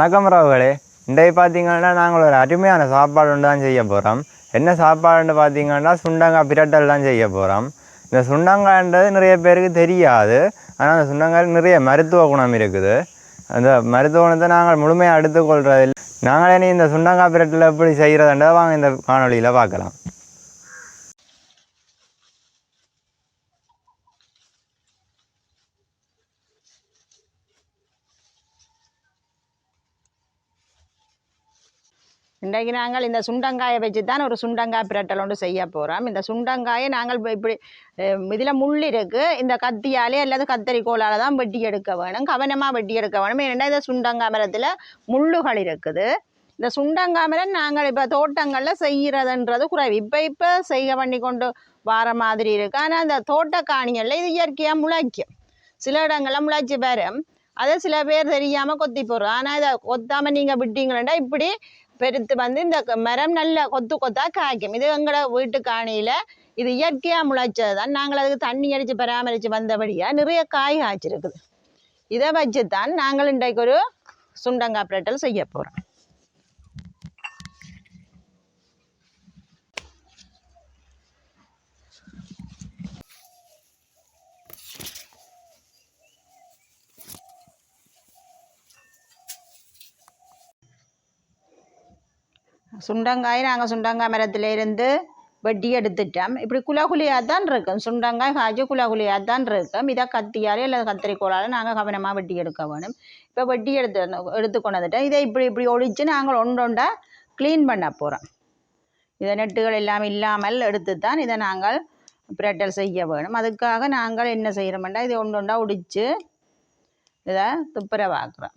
வணக்கம் ராவுகளே. இன்றைக்கு பார்த்தீங்கன்னா நாங்கள் ஒரு அருமையான சாப்பாடு ஒன்று தான் செய்ய போகிறோம் என்ன சாப்பாடுன்னு பார்த்தீங்கன்னா சுண்டங்காய் பிரட்டல் தான் செய்ய போகிறோம் இந்த சுண்டங்காய்ன்றது நிறைய பேருக்கு தெரியாது. ஆனால் அந்த சுண்டங்காய் நிறைய மருத்துவ குணம் இருக்குது. அந்த மருத்துவ குணத்தை நாங்கள் முழுமையாக எடுத்துக்கொள்றதில்லை. நாங்களே நீ இந்த சுண்டங்காய் பிரட்டல் எப்படி செய்கிறதுன்றதை வாங்க இந்த காணொலியில் பார்க்கலாம். இன்றைக்கு நாங்கள் இந்த சுண்டங்காயை வச்சு தான் ஒரு சுண்டங்காய் பிரட்டல் ஒன்று செய்ய போகிறோம் இந்த சுண்டங்காயை நாங்கள் இப்படி இதில் முள் இருக்குது இந்த கத்தியாலே அல்லது கத்தரிக்கோளால் தான் வெட்டி எடுக்க வேணும். கவனமாக வெட்டி எடுக்க வேணும். ஏன்னா இந்த சுண்டங்காய் மரத்தில் முள்ளுகள் இருக்குது. இந்த சுண்டங்காய் மரம் நாங்கள் இப்போ தோட்டங்களில் செய்கிறதுன்றது குறைவு. இப்போ இப்போ செய்ய பண்ணி கொண்டு வர மாதிரி இருக்குது ஆனால் இந்த தோட்டக்காணிகளில் இது இயற்கையாக முளைக்கும். சில இடங்களில் முளைச்சி வரும். அதை சில பேர் தெரியாமல் கொத்தி போடுறோம். ஆனால் இதை கொத்தாமல் நீங்கள் விட்டீங்களா இப்படி பெருத்து வந்து இந்த மரம் நல்ல கொத்து கொத்தா காய்க்கும். இது எங்களோட வீட்டு காணியில் இது இயற்கையாக முளைச்சது தான் நாங்கள் அதுக்கு தண்ணி அடித்து பராமரித்து வந்தபடியாக நிறைய காய் காய்ச்சிருக்குது. இதை வச்சு தான் நாங்கள் இன்றைக்கு ஒரு சுண்டங்காய் பிரட்டல் செய்ய போகிறோம் சுண்டங்காய் நாங்கள் சுண்டங்காய் மரத்திலேருந்து வெட்டி எடுத்துட்டோம். இப்படி குலா குழியாக தான் இருக்கும். சுண்டங்காய் காய்ச்சி குலா குழியாக தான் இருக்கும். இதை கத்தியாலே இல்லை கத்திரிக்கோளால் நாங்கள் கவனமாக வெட்டி எடுக்க வேணும். இப்போ வெட்டி எடுத்து எடுத்து கொண்டு வந்துட்டோம். இதை இப்படி இப்படி ஒழிச்சு நாங்கள் ஒன்றொண்டா க்ளீன் பண்ண போகிறோம் இதை நெட்டுகள் எல்லாம் இல்லாமல் எடுத்து தான் இதை நாங்கள் பிரட்டல் செய்ய வேணும். அதுக்காக நாங்கள் என்ன செய்கிறோம்னா இதை ஒன்றொண்டா ஒடிச்சு இதை துப்புரவாக்குறோம்.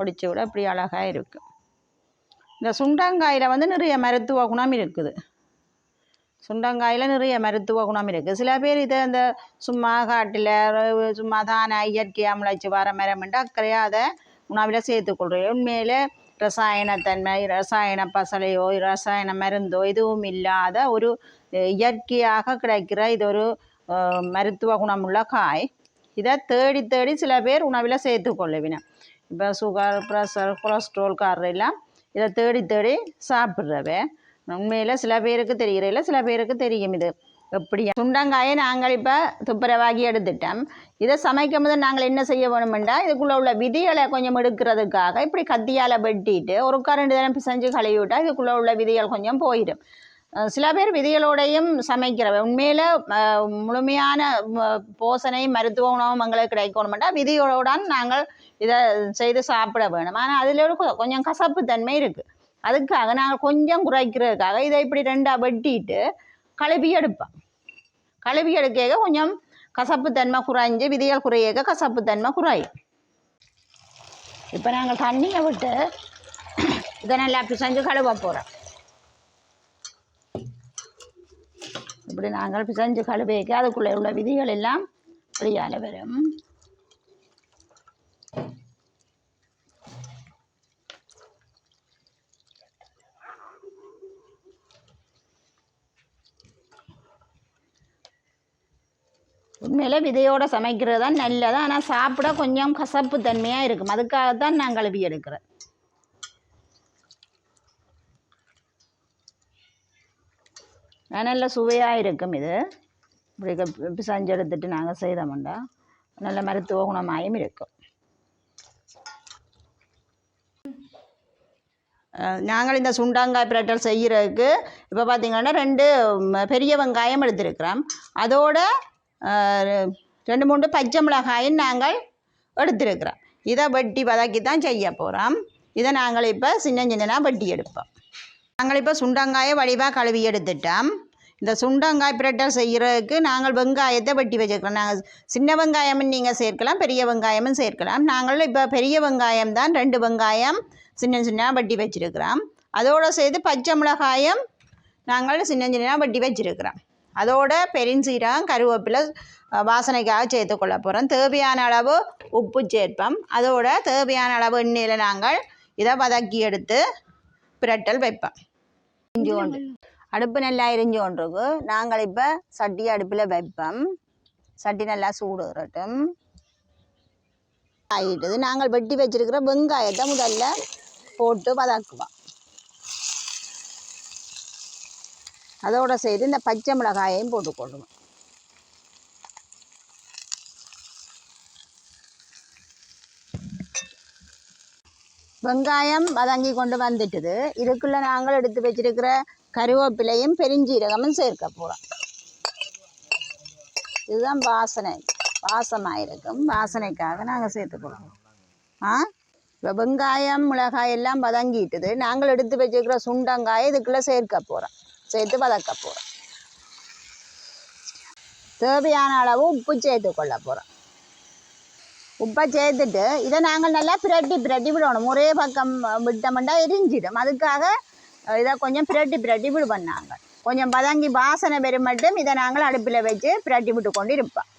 ஒடிச்சு விட இப்படி அழகாக இருக்கும். இந்த சுண்டங்காயில் வந்து நிறைய மருத்துவ குணம் இருக்குது. சுண்டங்காயில் நிறைய மருத்துவ குணம் இருக்குது சில பேர் இதை இந்த சும்மா காட்டில் சும்மா தானே இயற்கையாக முளைச்சி வர மரம்ன்ட்டு அக்கறையாக அதை உணவில் சேர்த்துக்கொள்கிறோம் உண்மையில் ரசாயனத்தன்மை ரசாயன பசலையோ ரசாயன மருந்தோ எதுவும் இல்லாத ஒரு இயற்கையாக கிடைக்கிற இது ஒரு மருத்துவ குணமுள்ள காய். இதை தேடி தேடி சில பேர் உணவில் சேர்த்துக்கொள்ளுவின இப்போ சுகர் ப்ரெஷர் கொலஸ்ட்ரால்காரர் எல்லாம் இதை தேடி தேடி சாப்பிட்றவ உண்மையில் சில பேருக்கு தெரியறதில்ல சில பேருக்கு தெரியும் இது. எப்படி? சுண்டங்காயை நாங்கள் இப்போ துப்புரவாகி எடுத்துட்டோம். இதை சமைக்கும் போது நாங்கள் என்ன செய்ய வேணுமெண்டா இதுக்குள்ளே உள்ள விதிகளை கொஞ்சம் எடுக்கிறதுக்காக இப்படி கத்தியால் வெட்டிட்டு ஒரு ரெண்டு தினம் பிசைஞ்சு கழுவி விட்டால் இதுக்குள்ளே உள்ள விதிகள் கொஞ்சம் போயிடும். சில பேர் விதிகளோடையும் சமைக்கிறவ உண்மையில் முழுமையான போசனை மருத்துவ உணவும் எங்களுக்கு கிடைக்கணுமெண்டா விதிகளோடான் நாங்கள் இதை செய்து சாப்பிட வேணும். ஆனால் அதில் ஒரு கொஞ்சம் கசப்பு தன்மை இருக்குது அதுக்காக நாங்கள் கொஞ்சம் குறைக்கிறதுக்காக இதை இப்படி ரெண்டாக வெட்டிட்டு கழுவி எடுப்போம். கழுவி எடுக்க கொஞ்சம் கசப்பு தன்மை குறைஞ்சு விதிகள் குறையக்க கசப்பு தன்மை குறையும். இப்போ நாங்கள் தண்ணியை விட்டு இதை நல்லா பிசைஞ்சு கழுவ போகிறோம் இப்படி நாங்கள் பிசைஞ்சு கழுவிக்க அதுக்குள்ளே உள்ள விதிகள் எல்லாம் வெளியால் வரும். உண்மையில் விதையோட சமைக்கிறது தான் நல்லது. ஆனால் சாப்பிட கொஞ்சம் கசப்பு தன்மையாக இருக்கும். அதுக்காக தான் நான் கழுவி எடுக்கிறேன். நல்ல சுவையாக இருக்கும் இது. இப்படி க- பிசைஞ்சு எடுத்துட்டு நாங்கள் செய்தோம்டா. நல்ல மருத்துவ குணமாயும் இருக்கும். நாங்கள் இந்த சுண்டாங்காய் பிரட்டல் செய்கிறதுக்கு இப்போ பார்த்தீங்கன்னா ரெண்டு பெரிய வெங்காயம் எடுத்திருக்கிறோம். அதோட ரெண்டு மூணு பச்சை மிளகாயும் நாங்கள் எடுத்திருக்கிறோம். இதை வெட்டி வதக்கி தான் செய்ய போகிறோம் இதை நாங்கள் இப்போ சின்ன சின்னதாக வெட்டி எடுப்போம். நாங்கள் இப்போ சுண்டங்காயை வடிவாக கழுவி எடுத்துட்டோம். இந்த சுண்டங்காய் பிரட்டல் செய்கிறதுக்கு நாங்கள் வெங்காயத்தை வெட்டி வச்சுருக்கிறோம். நாங்கள் சின்ன வெங்காயமும் நீங்கள் சேர்க்கலாம் பெரிய வெங்காயமும் சேர்க்கலாம். நாங்கள் இப்போ பெரிய வெங்காயம் தான் ரெண்டு வெங்காயம் சின்ன சின்ன வெட்டி வச்சுருக்கிறோம். அதோடு சேர்த்து பச்சை மிளகாயம் நாங்கள் சின்ன சின்ன வெட்டி வச்சிருக்கிறோம். அதோட பெருஞ்சீரகம் கருவேப்பிலை வாசனைக்காக சேர்த்துக்கொள்ள போகிறோம் தேவையான அளவு உப்பு சேர்ப்போம். அதோட தேவையான அளவு எண்ணெயில் நாங்கள் இதை வதக்கி எடுத்து பிரட்டல் வைப்போம் இஞ்சி கொண்டு அடுப்பு நல்லா எரிஞ்சு கொண்டிருக்கு. நாங்கள் இப்போ சட்டி அடுப்பில் வைப்போம். சட்டி நல்லா சூடு வரட்டும். ஆகிட்டது நாங்கள் வெட்டி வச்சிருக்கிற வெங்காயத்தை முதல்ல போட்டு வதக்குவோம். அதோட சேர்த்து இந்த பச்சை மிளகாயையும் போட்டுக்கொள்ளுவோம் வெங்காயம் வதங்கி கொண்டு வந்துட்டுது. இதுக்குள்ளே நாங்கள் எடுத்து வச்சிருக்கிற கருவேப்பிலையும் பெருஞ்சீரகமும் சேர்க்க போகிறோம் இதுதான் வாசனை. வாசமாக இருக்கும். வாசனைக்காக நாங்கள் சேர்த்துக்கிறோம் ஆ? இப்போ வெங்காயம் மிளகாய் எல்லாம் வதங்கிட்டுது. நாங்கள் எடுத்து வச்சிருக்கிற சுண்டங்காய் இதுக்குள்ளே சேர்க்க போகிறோம் சேர்த்து வதக்க போகிறோம் தேவையான அளவு உப்பு சேர்த்து கொள்ள போகிறோம் உப்பை சேர்த்துட்டு இதை நாங்கள் நல்லா பிரட்டி பிரட்டி விடணும் ஒரே பக்கம் விட்டோம்னா எரிஞ்சிடும் அதுக்காக இதை கொஞ்சம் பிரட்டி பிரட்டி விடுவோம் நாங்கள் கொஞ்சம் பதங்கி வாசனை பெறும் மட்டும் இதை நாங்கள் அடுப்பில் வச்சு பிரட்டி விட்டு கொண்டு இருப்போம்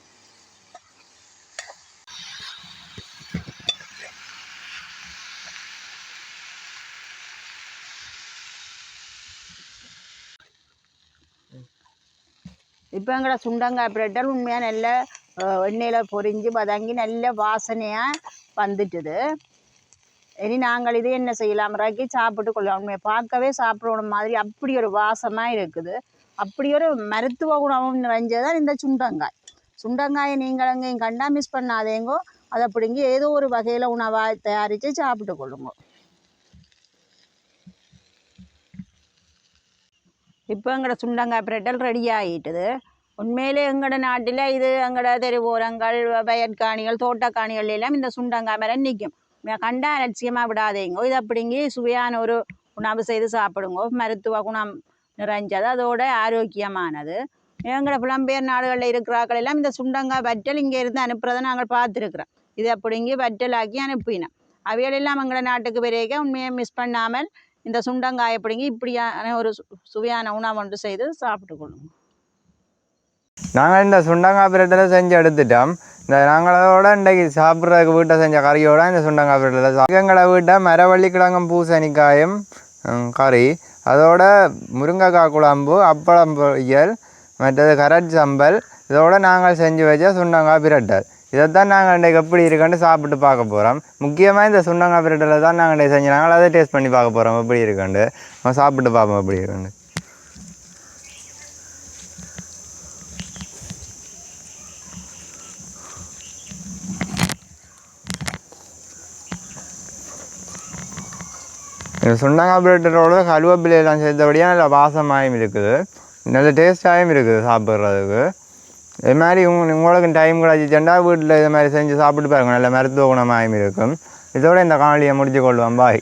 இப்போ எங்களோட சுண்டங்காய் பிரட்டல் உண்மையாக நல்ல எண்ணெயில் பொரிஞ்சு வதங்கி நல்ல வாசனையாக வந்துட்டுது இனி நாங்கள் இது என்ன செய்யலாம் இறக்கி சாப்பிட்டு கொள்ளலாம் உண்மையை பார்க்கவே சாப்பிடணும் மாதிரி அப்படி ஒரு வாசமாக இருக்குது அப்படி ஒரு மருத்துவ குணமும் நிறைஞ்சதான் இந்த சுண்டங்காய் சுண்டங்காயை நீங்கள் எங்கேயும் கண்டா மிஸ் பண்ணாதேங்கோ அதை பிடுங்கி ஏதோ ஒரு வகையில் உணவாக தயாரித்து சாப்பிட்டு கொள்ளுங்க இப்போ எங்களோட சுண்டங்காய் பிரட்டல் ரெடி ஆகிட்டுது உண்மையிலே எங்களோட நாட்டில் இது எங்களோட தெருவோரங்கள் வயற்காணிகள் தோட்டக்காணிகள் எல்லாம் இந்த சுண்டங்காய் மரம் நிற்கும் கண்டா அலட்சியமாக விடாதீங்க. இது அப்படிங்கி சுவையான ஒரு உணவு செய்து சாப்பிடுங்க. மருத்துவ குணம் நிறைஞ்சது. அதோட ஆரோக்கியமானது. எங்களோட புலம்பெயர் நாடுகளில் இருக்கிறாக்கள் எல்லாம் இந்த சுண்டங்காய் வற்றல் இங்கே இருந்து அனுப்புறதை நாங்கள் பார்த்துருக்குறோம். இது அப்படிங்கி வற்றலாக்கி அனுப்பினோம். அவைகள் எல்லாம் எங்களோட நாட்டுக்கு பிறகு உண்மையை மிஸ் பண்ணாமல் இந்த சுண்டங்காய் அப்படிங்கி இப்படியான ஒரு சுவையான உணவு ஒன்று செய்து சாப்பிட்டு கொள்ளுங்க நாங்கள் இந்த சுண்டங்காய் பிரட்டலை செஞ்சு எடுத்துட்டோம். இந்த நாங்களோட இன்றைக்கு சாப்பிட்றதுக்கு வீட்டை செஞ்ச கறியோட இந்த சுண்டங்காய் பிரட்டலை எங்களை வீட்டை மரவள்ளி கிழங்கும் பூசணிக்காயும் கறி அதோட முருங்கைக்காய் குழம்பு அப்பளம் பொரியல் மற்றது கரட் சம்பல் இதோட நாங்கள் செஞ்சு வச்ச சுண்டங்காய் பிரட்டல் இதைத்தான் நாங்கள் இன்றைக்கு எப்படி இருக்குன்னு சாப்பிட்டு பார்க்க போகிறோம் முக்கியமாக இந்த சுண்டங்காய் பிரட்டலை தான் நாங்கள் இன்றைக்கு செஞ்சு நாங்கள் அதை டேஸ்ட் பண்ணி பார்க்க போகிறோம் எப்படி இருக்குன்னு. நம்ம சாப்பிட்டு பார்ப்போம் எப்படி இருக்குன்னு. இந்த சுண்டங்காய் பிரட்டரோட கருவேப்பிலையெல்லாம் சேர்த்தபடியாக நல்ல வாசமாயும் இருக்குது. நல்ல டேஸ்ட்டாகவும் இருக்குது சாப்பிட்றதுக்கு. இது மாதிரி உங்க உங்களுக்கு டைம் கிடச்சிச்சேன்டா வீட்டில் இது மாதிரி செஞ்சு சாப்பிட்டு பாருங்க. நல்ல மருத்துவ குணமாயும் இருக்கும். இதோட இந்த காணொலியை முடிச்சு கொள்வோம். பாய்